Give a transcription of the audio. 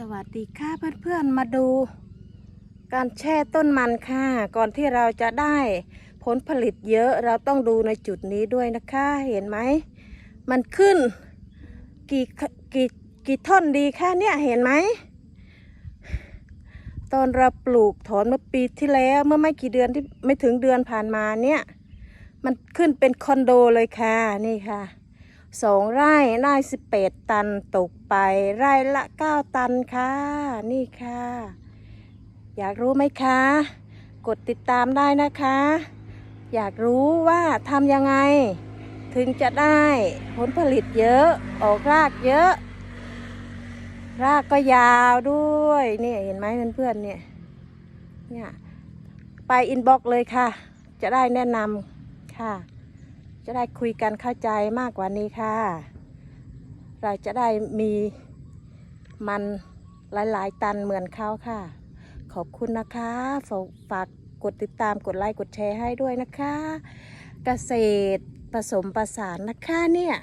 สวัสดีค่ะเพื่อนๆมาดู การแช่ต้นมันค่ะ ก่อนที่เราจะได้ผลผลิตเยอะเราต้องดูในจุดนี้ด้วยนะคะเห็นไหม มันขึ้นกี่กี่กี่ท่อนดีค่ะเนี่ยเห็นไหม ตอนเราปลูกถอนเมื่อปีที่แล้วเมื่อไม่กี่เดือนที่ไม่ถึงเดือนผ่านมาเนี่ย มันขึ้นเป็นคอนโดเลยค่ะนี่ค่ะ สองไร่ไร่สิบแปดตันตกไป ไร่ละเก้าตันค่ะ นี่ค่ะ อยากรู้ไหมคะ กดติดตามได้นะคะ อยากรู้ว่าทำยังไง ถึงจะได้ผลผลิตเยอะ ออกรากเยอะ รากก็ยาวด้วยเนี่ยเห็นไหมเพื่อนๆเนี่ยเนี่ยไปอินบ็อกเลยค่ะ จะได้แนะนำค่ะ จะได้คุยกันเข้าใจมากกว่านี้ค่ะ เราจะได้มีมันหลายๆ ตันเหมือนเขาค่ะ ขอบคุณนะคะฝากฝากกดติดตามกดไลค์กดแชร์ให้ด้วยนะคะ เกษตรผสมประสานนะคะเนี่ย